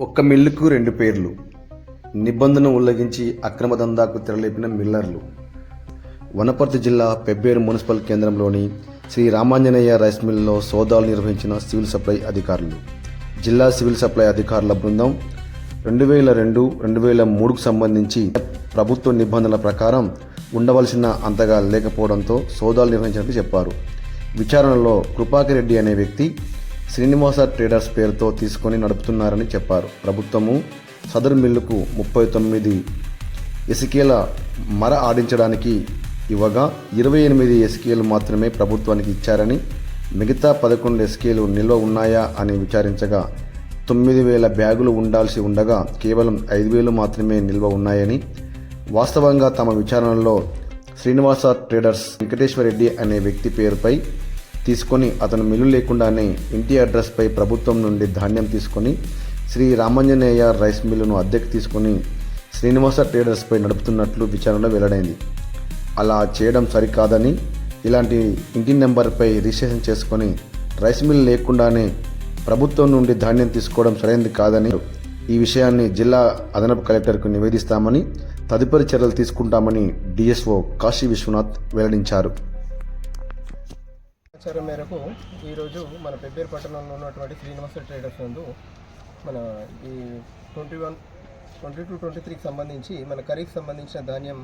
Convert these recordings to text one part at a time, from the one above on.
ఒక్క మిల్లుకు రెండు పేర్లు. నిబంధన ఉల్లంఘించి అక్రమ దందాకు తెరలేపిన మిల్లర్లు. వనపర్తి జిల్లా పెబ్బేరు మున్సిపల్ కేంద్రంలోని శ్రీ రామాంజనేయ రైస్ మిల్లో సోదాలు నిర్వహించిన సివిల్ సప్లై అధికారులు. జిల్లా సివిల్ సప్లై అధికారుల బృందం రెండు వేల రెండు రెండు వేల మూడుకు సంబంధించి ప్రభుత్వ నిబంధనల ప్రకారం ఉండవలసిన అంతగా లేకపోవడంతో సోదాలు నిర్వహించినట్లు చెప్పారు. విచారణలో కృపాకిరెడ్డి అనే వ్యక్తి శ్రీనివాస ట్రేడర్స్ పేరుతో తీసుకొని నడుపుతున్నారని చెప్పారు. ప్రభుత్వము సదరు మిల్లుకు ముప్పై తొమ్మిది ఎసికేల మర ఆడించడానికి ఇవ్వగా ఇరవై ఎనిమిది ఎస్కేలు మాత్రమే ప్రభుత్వానికి ఇచ్చారని మిగతా పదకొండు ఎస్కేలు నిల్వ ఉన్నాయా అని విచారించగా తొమ్మిది వేల బ్యాగులు ఉండాల్సి ఉండగా కేవలం ఐదు వేలు మాత్రమే నిల్వ ఉన్నాయని వాస్తవంగా తమ విచారణలో శ్రీనివాస ట్రేడర్స్ వెంకటేశ్వర రెడ్డి అనే వ్యక్తి పేరుపై తీసుకొని అతను మిల్లు లేకుండానే ఇంటి అడ్రస్పై ప్రభుత్వం నుండి ధాన్యం తీసుకొని శ్రీ రామాంజనేయ రైస్ మిల్లును అద్దెకు తీసుకొని శ్రీనివాస ట్రేడర్స్పై నడుపుతున్నట్లు విచారణలో వెల్లడైంది. అలా చేయడం సరికాదని ఇలాంటి ఇంటి నెంబర్పై రిజిస్ట్రేషన్ చేసుకొని రైస్ మిల్ లేకుండానే ప్రభుత్వం నుండి ధాన్యం తీసుకోవడం సరైనది కాదని ఈ విషయాన్ని జిల్లా అదనపు కలెక్టర్కు నివేదిస్తామని తదుపరి చర్యలు తీసుకుంటామని డిఎస్ఓ కాశీ విశ్వనాథ్ వెల్లడించారు. సమాచారం మేరకు ఈరోజు మన పెబ్బేరు పట్టణంలో ఉన్నటువంటి శ్రీనివాస ట్రేడర్స్ నందు మన ఈ twenty one twenty two twenty త్రీకి సంబంధించి మన ఖరీఫ్ సంబంధించిన ధాన్యం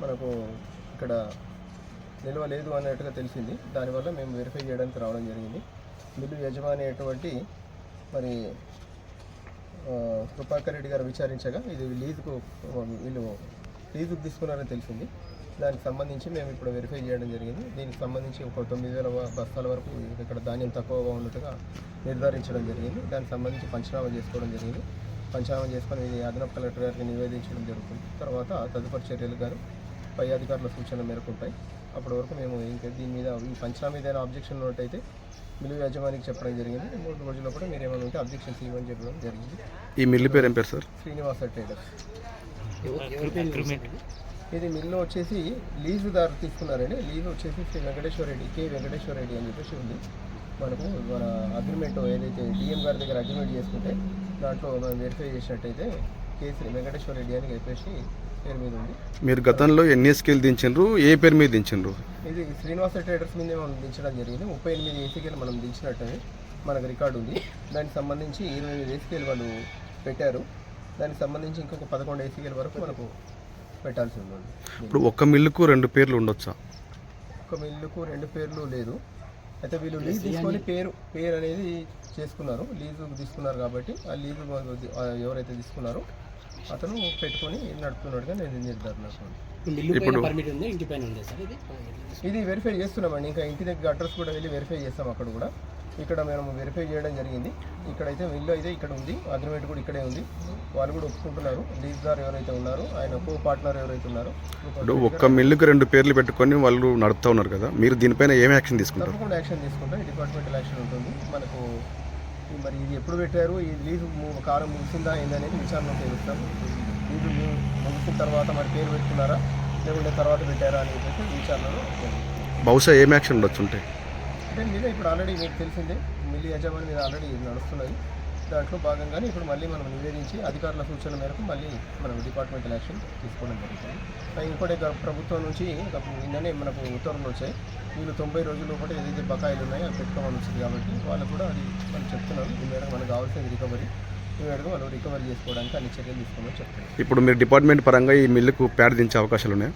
మనకు ఇక్కడ నిల్వ లేదు అన్నట్టుగా తెలిసింది. దానివల్ల మేము వెరిఫై చేయడానికి రావడం జరిగింది. మిల్లు యజమాని అటువంటి మరి కృపాకర్ రెడ్డి గారు విచారించగా ఇది లీజుకు వీళ్ళు లీజుకు తీసుకున్నారని తెలిసింది. దానికి సంబంధించి మేము ఇప్పుడు వెరిఫై చేయడం జరిగింది. దీనికి సంబంధించి ఒక తొమ్మిది వేల బస్తాల వరకు ఇక్కడ ధాన్యం తక్కువగా ఉన్నట్టుగా నిర్ధారించడం జరిగింది. దానికి సంబంధించి పంచనామా చేసుకోవడం జరిగింది. పంచనామా చేసుకొని ఇది అదనపు కలెక్టర్ గారికి నివేదించడం జరుగుతుంది. తర్వాత తదుపరి చర్యలు గారు పై అధికారుల సూచన మేరకు ఉంటాయి. అప్పటి వరకు మేము ఇంకా దీని మీద ఈ పంచనామా ఏదైనా అబ్జెక్షన్ ఉన్నట్టయితే మిల్లు యాజమానికి చెప్పడం జరిగింది. మూడు రోజుల్లో కూడా మీరు ఏమైనా ఉంటే అబ్జెక్షన్స్ ఇవ్వని చెప్పడం జరిగింది. ఈ మిల్లు పేరు ఏం పేరు సార్? శ్రీనివాస ట్రేడర్స్. ఇది మిల్లు వచ్చేసి లీజుదారు తీసుకున్నారండి. లీజు వచ్చేసి శ్రీ వెంకటేశ్వర రెడ్డి కే వెంకటేశ్వర రెడ్డి అని చెప్పేసి ఉంది. మనకు మన అగ్రిమెంట్ ఏదైతే డిఎం గారి దగ్గర అగ్రిమెంట్ చేసుకుంటే దాంట్లో మనం వెరిఫై చేసినట్టయితే కే శ్రీ వెంకటేశ్వర రెడ్డి అని చెప్పేసి పేరు మీద ఉంది. మీరు గతంలో ఎన్ని స్కేల్ దించిండ్రు ఏ పేరు మీద దించిండ్రు ఇది శ్రీనివాస ట్రేడర్స్ మీదే మనం దించడం జరిగింది. ముప్పై ఎనిమిది ఏసీకేలు మనం దించినట్టు మనకు రికార్డు ఉంది. దానికి సంబంధించి ఇరవై ఎనిమిది ఏసీకేలు వాళ్ళు పెట్టారు. దానికి సంబంధించి ఇంకొక పదకొండు ఏసీకేల వరకు మనకు పెట్టాల్సి ఉంది ఇప్పుడు ఒక్క మిల్లుకు రెండు పేర్లు ఉండొచ్చా? ఒక మిల్లుకు రెండు పేర్లు లేదు. అయితే వీళ్ళు లీజ్ తీసుకొని పేరు పేరు అనేది చేసుకున్నారు. లీజు తీసుకున్నారు కాబట్టి ఆ లీజు ఎవరైతే తీసుకున్నారో అతను పెట్టుకొని నడుపుతున్నట్టుగా నేను నిర్ధారణ మిల్లు పైన పర్మిట్ ఉంది? ఇంటి పైన ఉంది సార్ ఇది? ఇది వెరిఫై చేస్తున్నామండి. ఇంకా ఇంటి దగ్గర అడ్రస్ కూడా వెళ్ళి వెరిఫై చేస్తాం అక్కడ కూడా. ఇక్కడ మేము వెరిఫై చేయడం జరిగింది. ఇక్కడైతే ఇల్లు అయితే ఇక్కడ ఉంది. అగ్రిమెంట్ కూడా ఇక్కడే ఉంది. వాళ్ళు కూడా ఒప్పుకుంటున్నారు. లీజ్దార్ ఎవరైతే ఉన్నారో ఆయన కో పార్ట్నర్ ఎవరైతే ఉన్నారో ఇప్పుడు ఒక్క మిల్లుకు రెండు పేర్లు పెట్టుకొని వాళ్ళు నడుపుతా ఉన్నారు కదా. మీరు దీనిపైన ఏం యాక్షన్ తీసుకుంటారు? తప్పకుండా యాక్షన్ తీసుకుంటాం. డిపార్ట్మెంటల్ యాక్షన్ ఉంటుంది. మనకు మరి ఇది ఎప్పుడు పెట్టారు? ఈ లీజు కాలం ముగిసిందా? ఏందనేది విచారణ తెలుస్తాం. లీజు ముగిసిన తర్వాత మరి పేరు పెట్టుకున్నారా? లేకుంటే తర్వాత పెట్టారా అని చెప్పేసి విచారణలో. బహుశా ఏం యాక్షన్ ఉండొచ్చు ఉంటే అంటే మీద ఇప్పుడు ఆల్రెడీ మీకు తెలిసిందే. మిల్లి యజమాని మీద ఆల్రెడీ నడుస్తున్నది. దాంట్లో భాగంగానే ఇప్పుడు మళ్ళీ మనం నివేదించి అధికారుల సూచనల మేరకు మళ్ళీ మనం డిపార్ట్మెంటల్ యాక్షన్ తీసుకోవడం జరుగుతుంది. ఇంకోటి ప్రభుత్వం నుంచి నిన్ననే మనకు ఉత్తర్వులు వచ్చాయి. వీళ్ళు తొంభై రోజుల్లో కూడా ఏదైతే బకాయిలు ఉన్నాయో అవి పెట్టుకోమని వచ్చింది కాబట్టి వాళ్ళు కూడా అది మనం చెప్తున్నాం ఈ మేరకు మనకు కావాల్సిన రికవరీ ఈ మేరకు వాళ్ళు రికవరీ చేసుకోవడానికి అన్ని చర్యలు తీసుకోమని చెప్తున్నాం ఇప్పుడు మీరు డిపార్ట్మెంట్ పరంగా ఈ మిల్లుకు ప్యాడ్ దించే అవకాశాలు ఉన్నాయి?